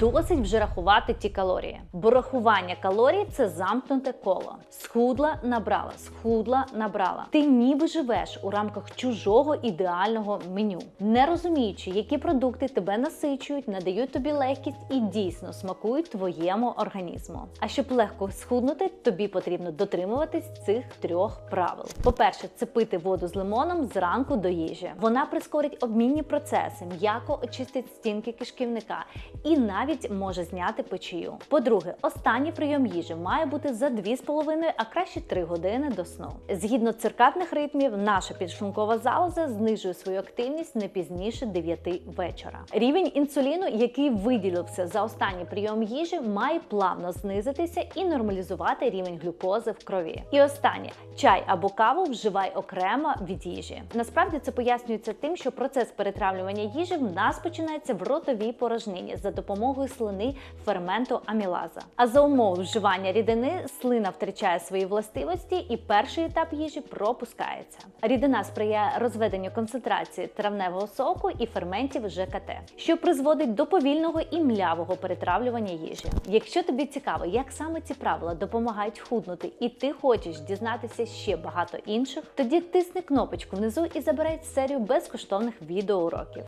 Досить вже рахувати ті калорії, бо рахування калорій це замкнуте коло. Схудла, набрала, схудла, набрала. Ти ніби живеш у рамках чужого ідеального меню, не розуміючи, які продукти тебе насичують, надають тобі легкість і дійсно смакують твоєму організму. А щоб легко схуднути, тобі потрібно дотримуватись цих трьох правил. По-перше, це пити воду з лимоном зранку до їжі. Вона прискорить обмінні процеси, м'яко очистить стінки кишківника і навіть може зняти печію. По-друге, останній прийом їжі має бути за 2,5, а краще 3 години до сну. Згідно циркадних ритмів, наша підшлункова залоза знижує свою активність не пізніше 9 вечора. Рівень інсуліну, який виділився за останній прийом їжі, має плавно знизитися і нормалізувати рівень глюкози в крові. І останнє чай або каву вживай окремо від їжі. Насправді це пояснюється тим, що процес перетравлювання їжі в нас починається в ротовій порожнині за допомогою слини ферменту амілаза. А за умови вживання рідини слина втрачає свої властивості, і перший етап їжі пропускається. Рідина сприяє розведенню концентрації травневого соку і ферментів ЖКТ, що призводить до повільного і млявого перетравлювання їжі. Якщо тобі цікаво, як саме ці правила допомагають худнути, і ти хочеш дізнатися ще багато інших, тоді тисни кнопочку внизу і забирай серію безкоштовних відеоуроків.